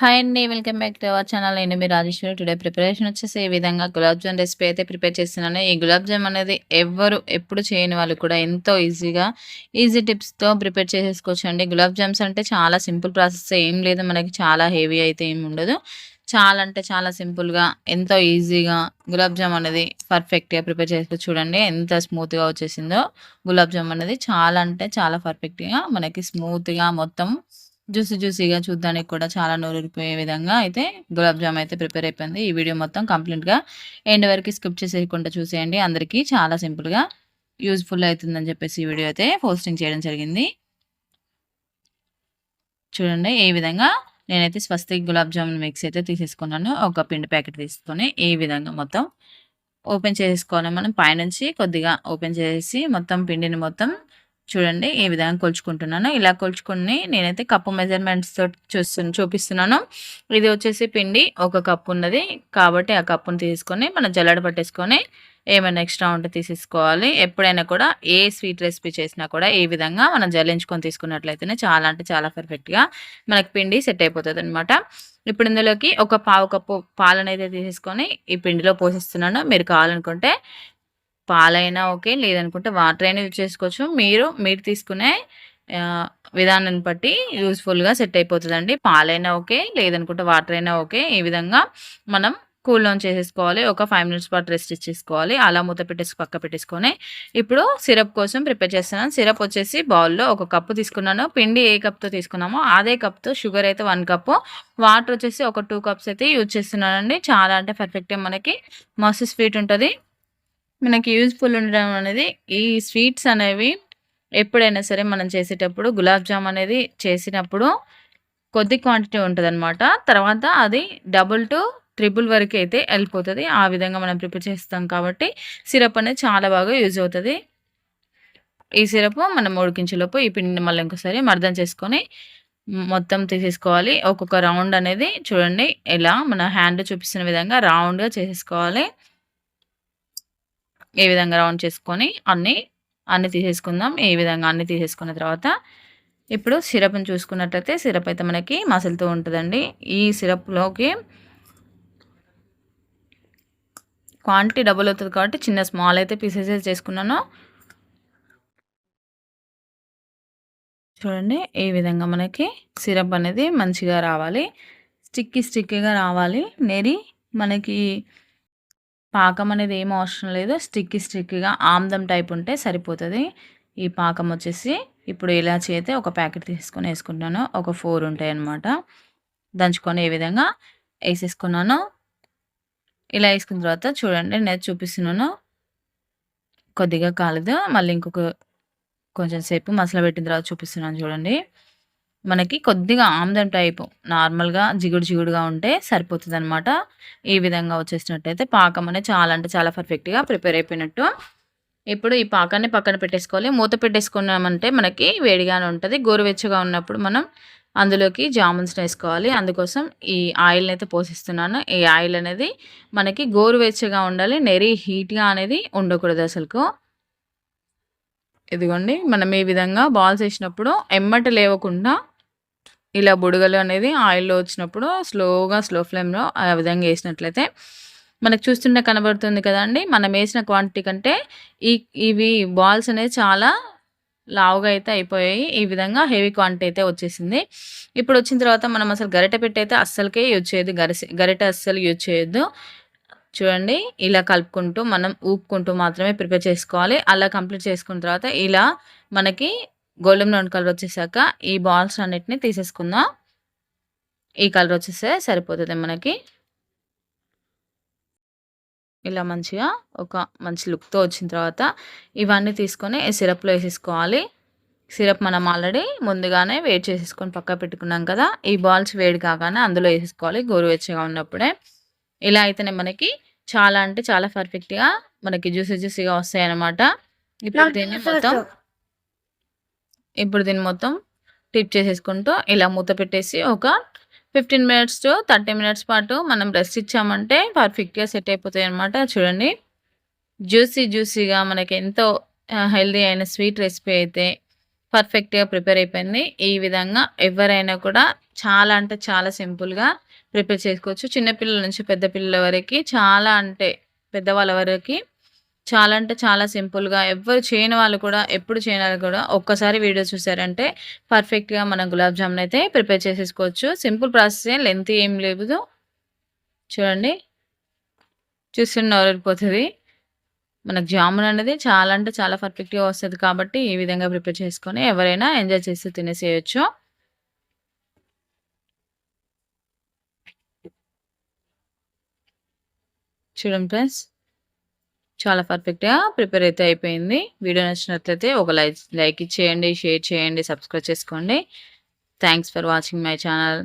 Hi అండి welcome back to our channel. నేను మీ రాజేశ్వరి. టుడే ప్రిపరేషన్ వచ్చేసి ఈ విధంగా గులాబ్ జామ్ రెసిపీ అయితే ప్రిపేర్ చేస్తున్నాను. ఈ గులాబ్ జామ్ అనేది ఎవరు ఎప్పుడు చేయని వాళ్ళు కూడా ఎంతో ఈజీగా ఈజీ టిప్స్తో ప్రిపేర్ చేసేసుకోవచ్చు అండి గులాబ్ జామ్స్ అంటే చాలా సింపుల్ ప్రాసెస్ ఏం లేదు. మనకి చాలా హెవీ అయితే ఏమి ఉండదు. చాలా అంటే చాలా సింపుల్గా ఎంతో ఈజీగా గులాబ్ జామ్ అనేది పర్ఫెక్ట్గా ప్రిపేర్ చేసుకోవచ్చు చూడండి ఎంత స్మూత్గా వచ్చేసిందో. గులాబ్ జామ్ అనేది చాలా అంటే చాలా పర్ఫెక్ట్గా మనకి స్మూత్గా మొత్తం జ్యూసీ జ్యూసీగా చూడడానికి కూడా చాలా నోరూరిపోయే విధంగా అయితే గులాబ్ జామ్ అయితే ప్రిపేర్ అయిపోయింది. ఈ వీడియో మొత్తం కంప్లీట్గా ఎండ్ వరకు స్కిప్ చేసేయకుండా చూసేయండి. అందరికీ చాలా సింపుల్గా యూజ్ఫుల్ అవుతుందని చెప్పేసి ఈ వీడియో అయితే పోస్టింగ్ చేయడం జరిగింది. చూడండి ఏ విధంగా నేనైతే స్వస్తిక్ గులాబ్ జామున్ మిక్స్ అయితే తీసేసుకున్నాను. ఒక పిండి ప్యాకెట్ తీసుకొని ఈ విధంగా మొత్తం ఓపెన్ చేసుకోవాలి మనం పైనుంచి కొద్దిగా ఓపెన్ చేసి మొత్తం పిండిని మొత్తం చూడండి ఏ విధంగా కొలుచుకుంటున్నాను. ఇలా కొలుచుకుని నేనైతే కప్పు మెజర్మెంట్స్తో చూస్తున్నాను చూపిస్తున్నాను. ఇది వచ్చేసి పిండి ఒక కప్పు ఉన్నది. కాబట్టి ఆ కప్పును తీసుకొని మనం జల్లడ పట్టేసుకొని ఏమైనా ఎక్స్ట్రా ఉంటే తీసేసుకోవాలి. ఎప్పుడైనా కూడా ఏ స్వీట్ రెసిపీ చేసినా కూడా ఈ విధంగా మనం జల్లించుకొని తీసుకున్నట్లయితేనే చాలా అంటే చాలా పర్ఫెక్ట్గా మనకి పిండి సెట్ అయిపోతుంది అనమాట ఇప్పుడు ఇందులోకి ఒక పావు కప్పు పాలనైతే తీసేసుకొని ఈ పిండిలో పోషిస్తున్నాను మీరు కావాలనుకుంటే పాలైనా ఓకే లేదనుకుంటే వాటర్ అయినా యూజ్ చేసుకోవచ్చు. మీరు మీరు తీసుకునే విధానాన్ని బట్టి యూస్ఫుల్గా సెట్ అయిపోతుందండి. పాలైనా ఓకే లేదనుకుంటే వాటర్ అయినా ఓకే. ఈ విధంగా మనం కూల్ ఆన్ చేసేసుకోవాలి. ఒక ఫైవ్ మినిట్స్ పాటు రెస్ట్ ఇచ్చేసుకోవాలి. అలా మూత పెట్టేసి పక్క పెట్టేసుకొని. ఇప్పుడు సిరప్ కోసం ప్రిపేర్ చేస్తున్నాను. సిరప్ వచ్చేసి బౌల్లో ఒక కప్పు తీసుకున్నాను. పిండి ఏ కప్తో తీసుకున్నామో అదే కప్తో షుగర్ అయితే వన్ కప్పు. వాటర్ వచ్చేసి ఒక టూ కప్స్ అయితే యూజ్ చేస్తున్నానండి. చాలా అంటే పర్ఫెక్ట్గా మనకి మస్తు స్వీట్ ఉంటుంది. మనకి యూజ్ఫుల్ ఉండడం అనేది ఈ స్వీట్స్ అనేవి ఎప్పుడైనా సరే మనం చేసేటప్పుడు గులాబ్ జామ్ అనేది చేసినప్పుడు కొద్ది క్వాంటిటీ ఉంటుంది అనమాట తర్వాత అది డబుల్ టు ట్రిపుల్ వరకు అయితే వెళ్ళిపోతుంది. ఆ విధంగా మనం ప్రిపేర్ చేస్తాం కాబట్టి సిరప్ అనేది చాలా బాగా యూజ్ అవుతుంది. ఈ సిరప్ మనం ఉడికించేలోపు ఈ పిండిని మళ్ళీ ఇంకోసారి మర్దం చేసుకొని మొత్తం తీసేసుకోవాలి. ఒక్కొక్క రౌండ్ అనేది చూడండి ఇలా మన హ్యాండ్ చూపిస్తున్న విధంగా రౌండ్గా చేసేసుకోవాలి. ఏ విధంగా రౌండ్ చేసుకొని అన్నీ అన్నీ తీసేసుకుందాం. ఏ విధంగా అన్నీ తీసేసుకున్న తర్వాత ఇప్పుడు సిరప్ని చూసుకున్నట్లయితే సిరప్ అయితే మనకి మసలుతూ ఉంటుందండి. ఈ సిరప్లోకి క్వాంటిటీ డబుల్ అవుతుంది కాబట్టి చిన్న స్మాల్ అయితే పీసెస్ చేసుకున్నాను. చూడండి ఈ విధంగా మనకి సిరప్ అనేది మంచిగా రావాలి. స్టిక్కీ స్టిక్కీగా రావాలి. నెరి మనకి పాకం అనేది ఏం అవసరం లేదు. స్టిక్కి స్టిక్గా ఆమ్దం టైప్ ఉంటే సరిపోతుంది. ఈ పాకం వచ్చేసి ఇప్పుడు ఇలాచి అయితే ఒక ప్యాకెట్ తీసుకొని వేసుకుంటున్నాను ఒక ఫోర్ ఉంటాయి అన్నమాట. దంచుకొని ఏ విధంగా వేసేసుకున్నాను ఇలా వేసుకున్న తర్వాత చూడండి నేను చూపిస్తున్నాను. కొద్దిగా కాలేదు. మళ్ళీ ఇంకొక కొంచెం సేపు మసాలా పెట్టిన తర్వాత చూపిస్తున్నాను చూడండి. మనకి కొద్దిగా ఆమ్దం టైపు నార్మల్‌గా జిగుడు జిగుడుగా ఉంటే సరిపోతుంది అనమాట ఈ విధంగా వచ్చేసినట్టయితే పాకం అనేది చాలా అంటే చాలా పర్ఫెక్ట్‌గా ప్రిపేర్ అయిపోయినట్టు. ఇప్పుడు ఈ పాకాన్ని పక్కన పెట్టేసుకోవాలి. మూత పెట్టేసుకున్నామంటే మనకి వేడిగానే ఉంటుంది గోరువెచ్చగా ఉన్నప్పుడు మనం అందులోకి జామున్స్‌ని వేసుకోవాలి. అందుకోసం ఈ ఆయిల్‌ని అయితే పోసిస్తున్నాను. ఈ ఆయిల్ అనేది మనకి గోరువెచ్చగా ఉండాలి. నెరీ హీట్‌గా అనేది ఉండకూడదు అసలుకు. ఇదిగోండి మనం ఈ విధంగా బాల్స్ వేసినప్పుడు ఎమ్మట లేవకుండా ఇలా బుడగలు అనేది ఆయిల్‌లో వచ్చినప్పుడు స్లోగా స్లో ఫ్లేమ్‌లో ఆ విధంగా వేసినట్లయితే మనకు చూస్తుంటే కనబడుతుంది కదండీ! మనం వేసిన క్వాంటిటీ కంటే ఈ ఇవి బాల్స్ అనేది చాలా లావుగా అయితే అయిపోయాయి. ఈ విధంగా హెవీ క్వాంటిటీ అయితే వచ్చేసింది. ఇప్పుడు వచ్చిన తర్వాత మనం అసలు గరిటె పెట్టి అయితే అస్సలకే యూజ్ చేయొద్దు. గరిసె గరిటె అస్సలు యూజ్ చేయొద్దు. చూడండి ఇలా కలుపుకుంటూ మనం ఊపుకుంటూ మాత్రమే ప్రిపేర్ చేసుకోవాలి. అలా కంప్లీట్ చేసుకున్న తర్వాత ఇలా మనకి గోల్డెన్ బ్రౌన్ కలర్ వచ్చేసాక ఈ బాల్స్ అన్నిటిని తీసేసుకుందాం. ఈ కలర్ వచ్చేస్తే సరిపోతుంది మనకి. ఇలా మంచిగా ఒక మంచి లుక్తో వచ్చిన తర్వాత ఇవన్నీ తీసుకొని సిరప్లో వేసేసుకోవాలి. సిరప్ మనం ఆల్రెడీ ముందుగానే వేడి చేసేసుకొని పక్క పెట్టుకున్నాం కదా ఈ బాల్స్ వేడి కాగానే అందులో వేసేసుకోవాలి గోరువెచ్చగా ఉన్నప్పుడే. ఇలా అయితేనే మనకి చాలా అంటే చాలా పర్ఫెక్ట్గా మనకి జ్యూసీ జ్యూసీగా వస్తాయి అన్నమాట ఇప్పుడు దీన్ని మొత్తం ఇప్పుడు దీన్ని మొత్తం టిప్ చేసేసుకుంటూ ఇలా మూత పెట్టేసి ఒక fifteen minutes to thirty minutes పాటు మనం రెస్ట్ ఇచ్చామంటే పర్ఫెక్ట్గా సెట్ అయిపోతాయి అనమాట చూడండి జ్యూసీ జ్యూసీగా మనకి ఎంతో హెల్దీ అయిన స్వీట్ రెసిపీ అయితే పర్ఫెక్ట్‌గా ప్రిపేర్ అయిపోయింది. ఈ విధంగా ఎవరైనా కూడా చాలా అంటే చాలా సింపుల్‌గా ప్రిపేర్ చేసుకోవచ్చు. చిన్నపిల్లల నుంచి పెద్ద పిల్లల వరకి చాలా అంటే పెద్దవాళ్ళ వరకి చాలా అంటే చాలా సింపుల్‌గా ఎవరు చేయని వాళ్ళు కూడా ఎప్పుడు చేయని వాళ్ళు కూడా ఒక్కసారి వీడియో చూసారంటే పర్ఫెక్ట్‌గా మనం గులాబ్ జామున్ అయితే ప్రిపేర్ చేసేసుకోవచ్చు. సింపుల్ ప్రాసెసే లెంత్ ఏం లేదు. చూడండి. చూస్తుంటే నోరూరిపోతది. మనకు జామున్ అనేది చాలా అంటే చాలా పర్ఫెక్ట్‌గా వస్తుంది కాబట్టి ఈ విధంగా ప్రిపేర్ చేసుకొని ఎవరైనా ఎంజాయ్ చేస్తూ తినేసేయొచ్చు. చూడండి ఫ్రెండ్స్. చాలా పర్ఫెక్ట్‌గా ప్రిపేర్ అయితే అయిపోయింది. వీడియో నచ్చినట్లయితే ఒక లైక్ లైక్ ఇచ్చేయండి, షేర్ చేయండి, సబ్స్క్రైబ్ చేసుకోండి. Thanks for watching my channel.